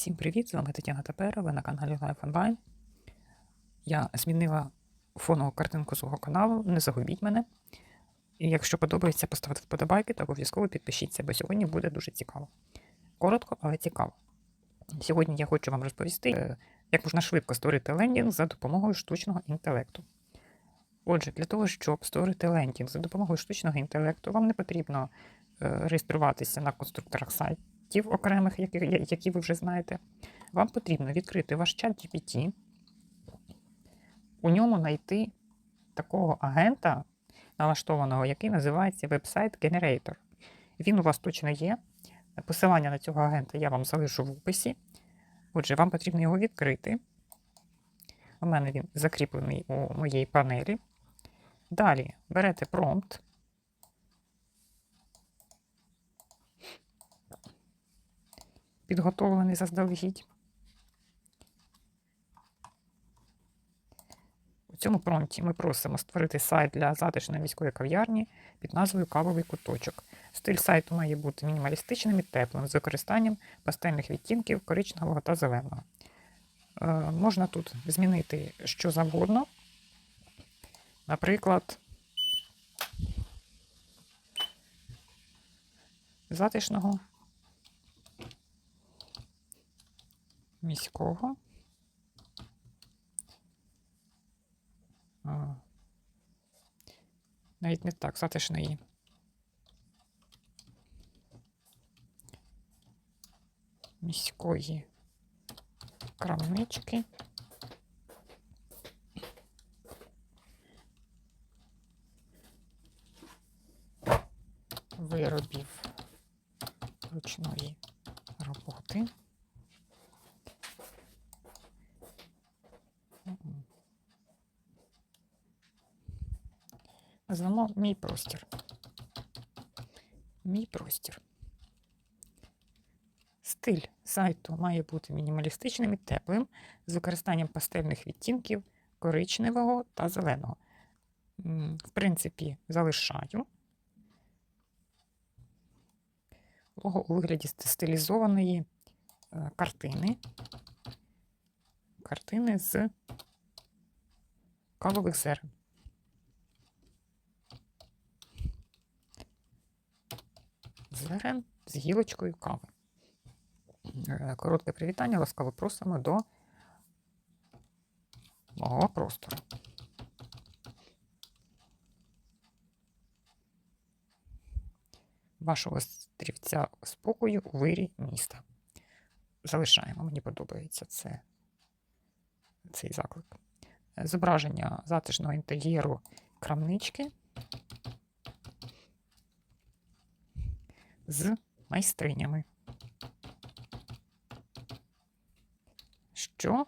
Всім привіт! З вами Тетяна Тепера, ви на каналі Life Online. Я змінила фонову картинку свого каналу, не загубіть мене. І якщо подобається, поставте вподобайки та обов'язково підпишіться, бо сьогодні буде дуже цікаво. Коротко, але цікаво. Сьогодні я хочу вам розповісти, е, як можна швидко створити лендінг за допомогою штучного інтелекту. Отже, для того, щоб створити лендінг за допомогою штучного інтелекту, вам не потрібно е, реєструватися на конструкторах сайтів окремих, які, які ви вже знаєте. Вам потрібно відкрити ваш чат GPT, у ньому знайти такого агента, налаштованого, який називається Website Generator. Він у вас точно є. Посилання на цього агента я вам залишу в описі. Отже, вам потрібно його відкрити. У мене він закріплений у моїй панелі. Далі берете промпт. Підготовлений заздалегідь. У цьому промпті ми просимо створити сайт для затишної міської кав'ярні під назвою Кавовий куточок. Стиль сайту має бути мінімалістичним і теплим, з використанням пастельних відтінків коричневого та зеленого. Е, можна тут змінити що завгодно. Наприклад, затишного міського. А, навіть не так, затишної. Міської крамнички. Виробів ручної роботи. Назвемо мій простір. Мій простір. Стиль сайту має бути мінімалістичним і теплим, з використанням пастельних відтінків коричневого та зеленого. В принципі, залишаю. Лого у вигляді стилізованої е, картини. Картини з кавових зерен. Зерен з гілочкою кави. Е, Коротке привітання, ласкаво просимо до мого простору. Вашого острівця спокою у вирі міста. Залишаємо, мені подобається це, цей заклик. Зображення затишного інтер'єру крамнички з майстринями. Що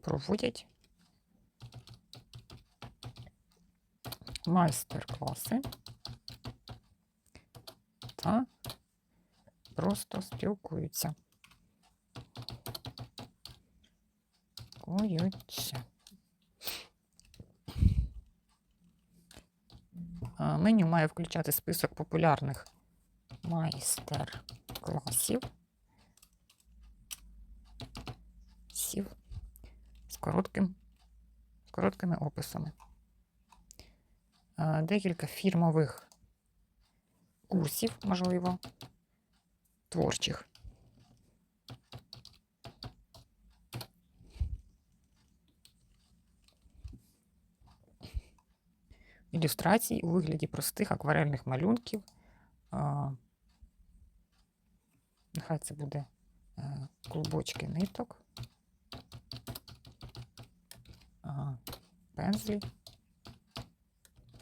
проводять майстер-класи та просто спілкуються. Спілкуються. Меню має включати список популярних майстер-класів. Сів з коротким, з короткими описами. Декілька фірмових курсів, можливо, творчих. Ілюстрацій у вигляді простих акварельних малюнків. Нехай це буде е, клубочки ниток. Пензлі.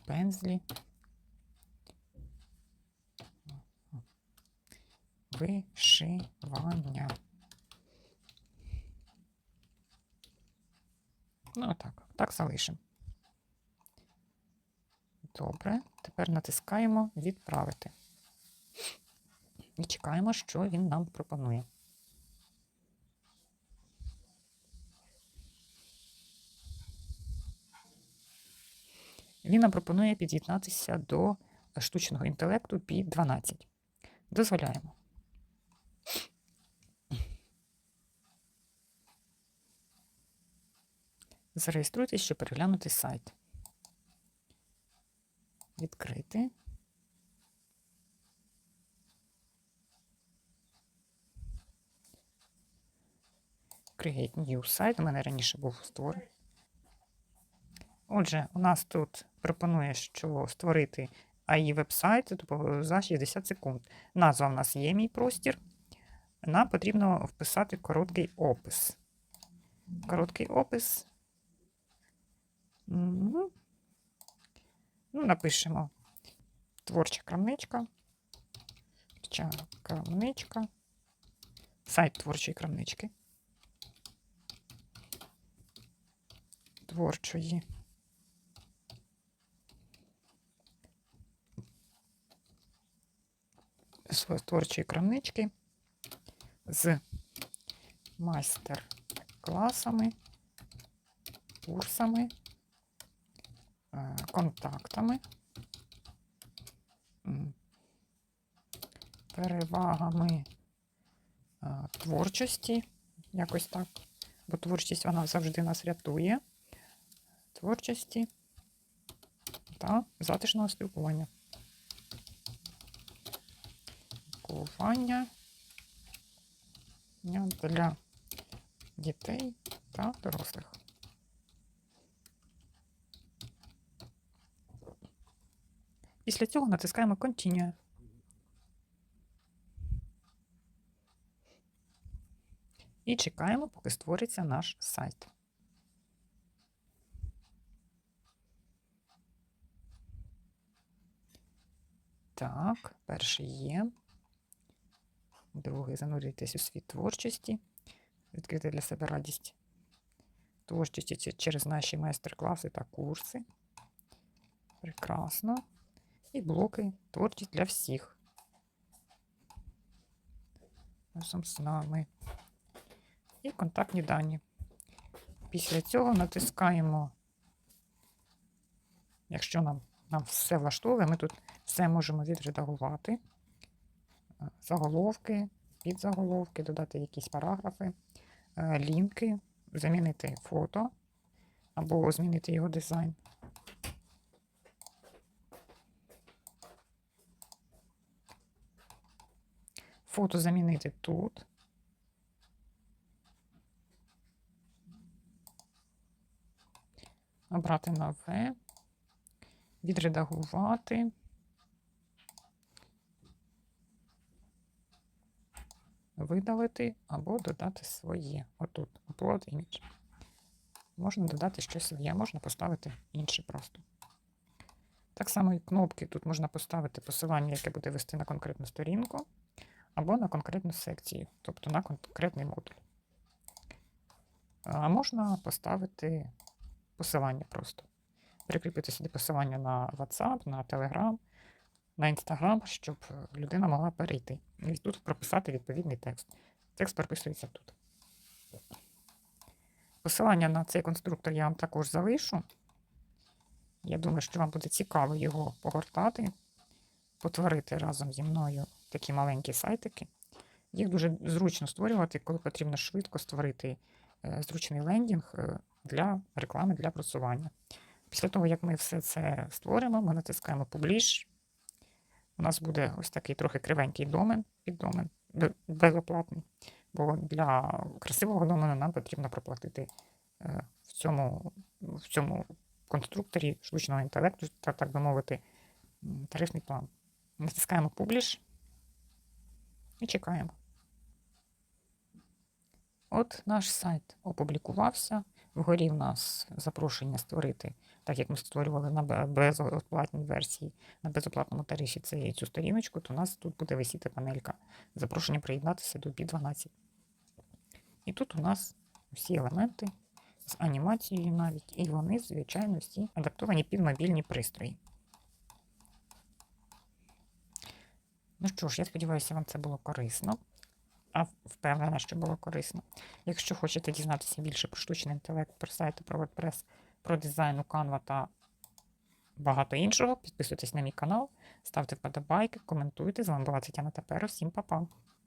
Пензлі. Вишивання. Ну, так, так залишимо. Добре, тепер натискаємо Відправити. І чекаємо, що він нам пропонує. Він нам пропонує під'єднатися до штучного інтелекту пі 12. Дозволяємо. Зареєструйтесь, щоб переглянути сайт. Відкрити. Create New Site. У мене раніше був створений. Отже, у нас тут пропонує, що створити AI веб-сайт тобто за 60 секунд. Назва в нас є мій простір. Нам потрібно вписати короткий опис. Короткий опис. Ну, напишемо творча крамничка. Творча крамничка. Сайт творчої крамнички. Творчої. Творчої крамнички з майстер-класами, курсами, контактами, перевагами е, творчості, якось так, бо творчість вона завжди нас рятує. Творчості та затишного спілкування. Спілкування для дітей та дорослих. Після цього натискаємо Continue. І чекаємо, поки створиться наш сайт. Так, перший є. Другий занурюйтесь у світ творчості, відкрити для себе радість творчості через наші майстер-класи та курси. Прекрасно. І блоки творчість для всіх. Разом з нами. І контактні дані. Після цього натискаємо, якщо нам, нам все влаштовує, ми тут все можемо відредагувати заголовки, підзаголовки, додати якісь параграфи, е, лінки, замінити фото або змінити його дизайн. Фото замінити тут. Обрати нове, відредагувати. видалити або додати своє. Отут, upload image. Можна додати щось своє, можна поставити інше просто. Так само і кнопки. Тут можна поставити посилання, яке буде вести на конкретну сторінку, або на конкретну секцію, тобто на конкретний модуль. А можна поставити посилання просто. Прикріпити сюди посилання на WhatsApp, на Telegram, на Instagram, щоб людина могла перейти. І тут прописати відповідний текст. Текст прописується тут. Посилання на цей конструктор я вам також залишу. Я думаю, що вам буде цікаво його погортати, потворити разом зі мною такі маленькі сайтики. Їх дуже зручно створювати, коли потрібно швидко створити е, зручний лендінг е, для реклами, для просування. Після того, як ми все це створимо, ми натискаємо Publish. У нас буде ось такий трохи кривенький домен, піддомен, безоплатний. Бо для красивого домену нам потрібно проплатити е, в цьому в цьому конструкторі штучного інтелекту, так, би мовити, тарифний план. Натискаємо Publish і чекаємо. От наш сайт опублікувався. Вгорі в нас запрошення створити, так як ми створювали на безоплатній версії, на безоплатному тарифі це цю сторіночку, то у нас тут буде висіти панелька запрошення приєднатися до B12. І тут у нас всі елементи з анімацією навіть, і вони, звичайно, всі адаптовані під мобільні пристрої. Ну що ж, я сподіваюся, вам це було корисно а впевнена, що було корисно. Якщо хочете дізнатися більше про штучний інтелект, про сайти, про WordPress, про дизайн у Canva та багато іншого, підписуйтесь на мій канал, ставте вподобайки, коментуйте. З вами була Тетяна Тепер. Всім па-па!